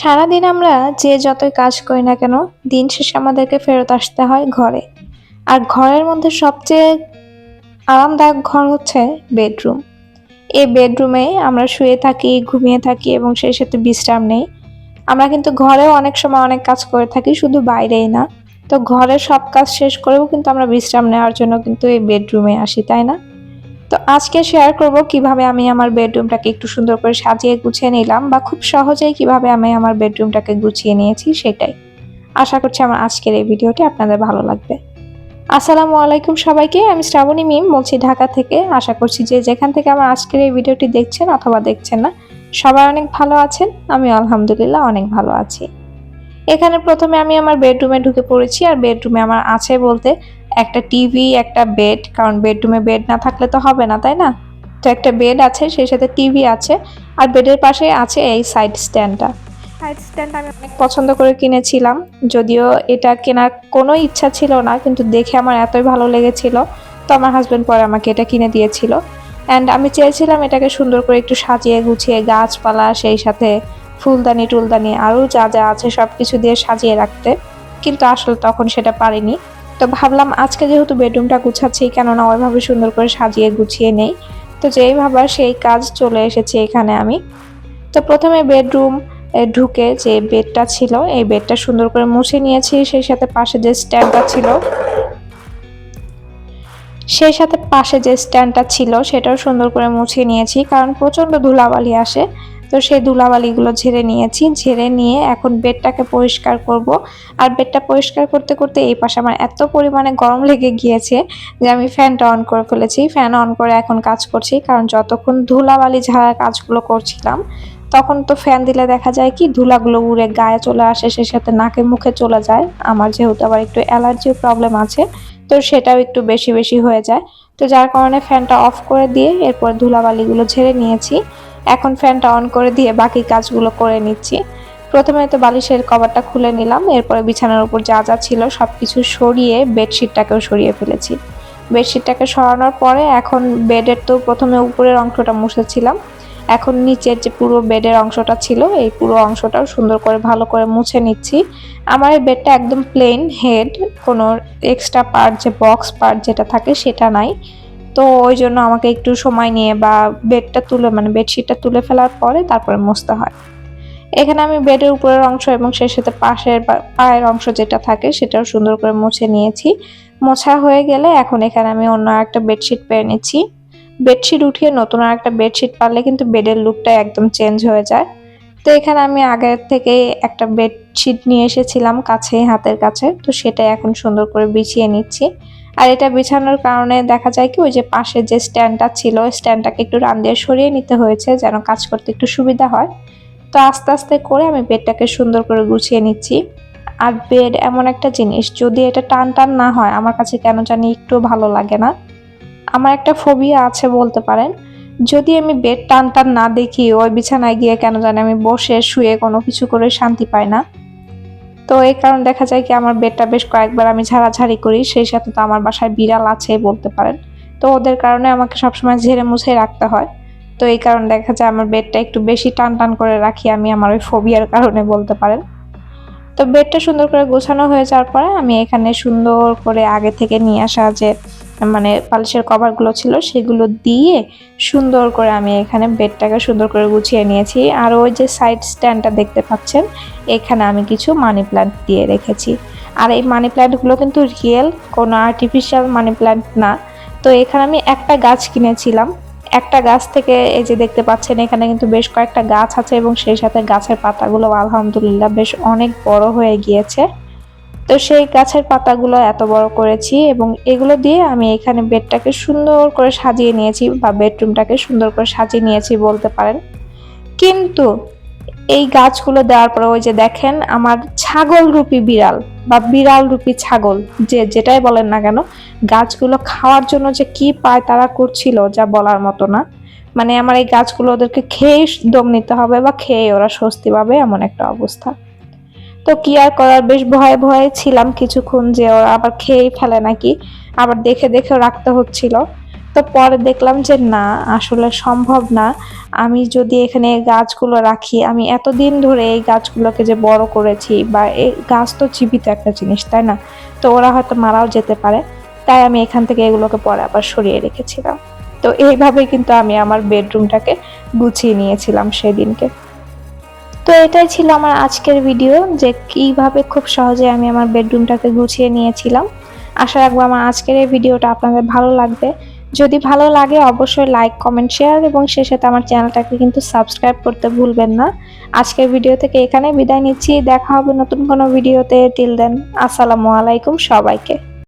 সারাদিন আমরা যে যতই কাজ করি না কেন, দিন শেষে আমাদেরকে ফেরত আসতে হয় ঘরে। আর ঘরের মধ্যে সবচেয়ে আরামদায়ক ঘর হচ্ছে বেডরুম। এই বেডরুমে আমরা শুয়ে থাকি, ঘুমিয়ে থাকি এবং সেই সাথে বিশ্রাম নেই। আমরা কিন্তু ঘরেও অনেক সময় অনেক কাজ করে থাকি, শুধু বাইরেই না। তো ঘরের সব কাজ শেষ করেও কিন্তু আমরা বিশ্রাম নেওয়ার জন্য কিন্তু এই বেডরুমে আসি, তাই না? তো আজকে শেয়ার করব কীভাবে আমি আমার বেডরুমটাকে একটু সুন্দর করে সাজিয়ে গুছিয়ে নিলাম বা খুব সহজেই কীভাবে আমি আমার বেডরুমটাকে গুছিয়ে নিয়েছি সেটাই। আশা করছি আমার আজকের এই ভিডিওটি আপনাদের ভালো লাগবে। আসসালামু আলাইকুম সবাইকে, আমি শ্রাবণী মিম, বলছি ঢাকা থেকে। আশা করছি যে যেখান থেকে আমার আজকের এই ভিডিওটি দেখছেন অথবা দেখছেন না, সবাই অনেক ভালো আছেন আমি আলহামদুলিল্লাহ অনেক ভালো আছি। এখানে প্রথমে আমি আমার বেডরুমে ঢুকে পড়েছি, আর বেডরুমে আমার আছে বলতে একটা টিভি একটা বেড কারণ বেডরুমে বেড না থাকলে তো হবে না তাই না? তো একটা বেড আছে সেই সাথে টিভি আছে আর বেডের পাশে আছে এই সাইড স্ট্যান্ডটা। সাইড স্ট্যান্ড আমি অনেক পছন্দ করে কিনেছিলাম যদিও এটা কেনার কোনো ইচ্ছা ছিল না কিন্তু দেখে আমার এতই ভালো লেগেছিল তো আমার হাজব্যান্ড পরে আমাকে এটা কিনে দিয়েছিল। অ্যান্ড আমি চেয়েছিলাম এটাকে সুন্দর করে একটু সাজিয়ে গুছিয়ে গাছপালা সেই সাথে ফুলদানি টুলদানি আরও যা যা আছে সব কিছু দিয়ে সাজিয়ে রাখতে কিন্তু আসলে তখন সেটা পারিনি। তো ভাবলাম আজকে যেহেতু বেডরুমটা গুছাচ্ছি, কেননা ওইভাবে সুন্দর করে সাজিয়ে গুছিয়ে নেই। তো যেই ভাবার সেই কাজ চলে এসেছে এখানে আমি। তো প্রথমে বেডরুম ঢুকে যে বেডটা ছিল, এই বেডটা সুন্দর করে মুছে নিয়েছি। সেই সাথে পাশে যে স্ট্যান্ডটা ছিল, সেই সাথে পাশে যে স্ট্যান্ডটা ছিল, সেটাও সুন্দর করে মুছে নিয়েছি। কারণ প্রচণ্ড ধুলাবালি আসে। তো সেই ধুলাবালিগুলো ঝেড়ে নিয়েছি। ঝেড়ে নিয়ে এখন বেডটাকে পরিষ্কার করব। আর বেডটা পরিষ্কার করতে করতে এই পাশে আমার এত পরিমাণে গরম লেগে গিয়েছে যে আমি ফ্যানটা অন করে ফেলেছি। ফ্যান অন করে এখন কাজ করছি, কারণ যতক্ষণ ধুলাবালি ঝাড়ার কাজগুলো করছিলাম, তখন তো ফ্যান দিলে দেখা যায় কি ধুলাগুলো উড়ে গায়ে চলে আসে, সে সাথে নাকে মুখে চলে যায়। আমার যেহেতু আবার একটু অ্যালার্জির প্রবলেম আছে, তো সেটাও একটু বেশি বেশি হয়ে যায়। তো যার কারণে ফ্যানটা অফ করে দিয়ে এরপর ধুলাবালিগুলো ঝেড়ে নিয়েছি। এখন ফ্যানটা অন করে দিয়ে বাকি কাজগুলো করে নিচ্ছি। প্রথমে তো বালিশের কভারটা খুলে নিলাম, এরপরে বিছানার উপর যা যা ছিল সব কিছু সরিয়ে বেডশিটটাকেও সরিয়ে ফেলেছি। বেডশিটটাকে সরানোর পরে এখন বেডের তো প্রথমে উপরের অংশটা মুছেছিলাম। এখন নিচের যে পুরো বেডের অংশটা ছিল, এই পুরো অংশটাও সুন্দর করে ভালো করে মুছে নিচ্ছি। আমার এই বেডটা একদম প্লেন হেড কোনো এক্সট্রা পার্ট যে বক্স পার্ট যেটা থাকে সেটা নাই। তো ওই জন্য আমাকে একটু সময় নিয়ে বা বেডটা তুলে মানে বেডশিটটা তুলে ফেলার পরে তারপরে মুছতে হয়। এখানে আমি বেডের উপরের অংশ এবং সেই সাথে পাশের পায়ের অংশ যেটা থাকে সেটাও সুন্দর করে মুছে নিয়েছি। মোছা হয়ে গেলে এখন এখানে আমি অন্য একটা বেডশিট পেয়ে নিচ্ছি। বেডশিট উঠিয়ে নতুন আর একটা বেডশিট পারলে কিন্তু বেডের লুকটা একদম চেঞ্জ হয়ে যায়। তো এখানে আমি আগের থেকে একটা বেডশিট নিয়ে এসেছিলাম কাছে, হাতের কাছে। তো সেটা এখন সুন্দর করে বিছিয়ে নিচ্ছি। আর এটা বিছানোর কারণে দেখা যায় কি, ওই যে পাশে যে স্ট্যান্ডটা ছিল স্ট্যান্ডটাকে একটু রান দিয়ে সরিয়ে নিতে হয়েছে, যেন কাজ করতে একটু সুবিধা হয়। তো আস্তে আস্তে করে আমি বেডটাকে সুন্দর করে গুছিয়ে নিচ্ছি। আর বেড এমন একটা জিনিস, যদি এটা টান টান না হয়, আমার কাছে কেন জানি একটু ভালো লাগে না। আমার একটা ফোবিয়া আছে বলতে পারেন, যদি আমি বেড টান টান না দেখি, ওই বিছানায় গিয়ে কেন জানি আমি বসে শুয়ে কোনো কিছু করে শান্তি পাই না। তো এই কারণে দেখা যায় কি আমার বেডটা বেশ কয়েকবার আমি ঝাড়াঝাড়ি করি, সেই সাথে তো আমার বাসায় বিড়াল আছে বলতে পারেন। তো ওদের কারণে আমাকে সবসময় ঝেড়ে মুছে রাখতে হয়। তো এই কারণে দেখা যায় আমার বেডটা একটু বেশি টান টান করে রাখি আমি আমার ওই ফোবিয়ার কারণে বলতে পারেন। তো বেডটা সুন্দর করে গোছানো হয়ে যাওয়ার পরে আমি এখানে সুন্দর করে আগে থেকে নিয়ে আসা যে মানে পালিশের কভারগুলো ছিল, সেগুলো দিয়ে সুন্দর করে আমি এখানে বেডটাকে সুন্দর করে গুছিয়ে নিয়েছি। আর ওই যে সাইড স্ট্যান্ডটা দেখতে পাচ্ছেন, এখানে আমি কিছু মানি প্ল্যান্ট দিয়ে রেখেছি। আর এই মানি প্ল্যান্টগুলো কিন্তু রিয়েল কোনো আর্টিফিশিয়াল মানি প্ল্যান্ট না। তো এখানে আমি একটা গাছ কিনেছিলাম। একটা গাছ থেকে এই যে দেখতে পাচ্ছেন, এখানে কিন্তু বেশ কয়েকটা গাছ আছে এবং সেই সাথে গাছের পাতাগুলো আলহামদুলিল্লাহ বেশ অনেক বড় হয়ে গিয়েছে। তো সেই গাছের পাতাগুলো এত বড় করেছি এবং এগুলো দিয়ে আমি এখানে বেডটাকে সুন্দর করে সাজিয়ে নিয়েছি বা বেডরুমটাকে সুন্দর করে সাজিয়ে নিয়েছি বলতে পারেন। কিন্তু এই গাছগুলো দেওয়ার পরে ওই যে দেখেন আমার ছাগল রূপী বিড়াল বা বিড়াল রূপী ছাগল, যে যেটাই বলেন না কেন, গাছগুলো খাওয়ার জন্য যে কি পায় তারা করছিল যা বলার মতো না। মানে আমার এই গাছগুলো ওদেরকে খেয়ে দম নিতে হবে বা খেয়ে ওরা স্বস্তি পাবে এমন একটা অবস্থা। তো কি আর করার? বেশ ভয়ে ভয়ে ছিলাম কিছুক্ষণ যে ওরা আবার খেয়েই ফেলে নাকি? আবার দেখে দেখেও রাখতে হচ্ছিল। তো পরে দেখলাম যে না, আসলে সম্ভব না। আমি যদি এখানে গাছগুলো রাখি, আমি এতদিন ধরে এই গাছগুলোকে যে বড় করেছি বা এই গাছ তো জীবিত একটা জিনিস, তাই না? তো ওরা হয়তো মারাও যেতে পারে। তাই আমি এখান থেকে এগুলোকে পরে আবার সরিয়ে রেখেছিলাম। তো এইভাবে কিন্তু আমি আমার বেডরুমটাকে গুছিয়ে নিয়েছিলাম সেদিনকে। তো এটাই ছিল আমার আজকের ভিডিও যে কীভাবে খুব সহজে আমি আমার বেডরুমটাকে গুছিয়ে নিয়েছিলাম। আশা রাখব আমার আজকের এই ভিডিওটা আপনাদের ভালো লাগবে। যদি ভালো লাগে, অবশ্যই লাইক কমেন্ট শেয়ার এবং সে সাথে আমার চ্যানেলটাকে কিন্তু সাবস্ক্রাইব করতে ভুলবেন না। আজকের ভিডিও থেকে এখানে বিদায় নিচ্ছি। দেখা হবে নতুন কোনো ভিডিওতে টিল দেন আসসালামু আলাইকুম সবাইকে।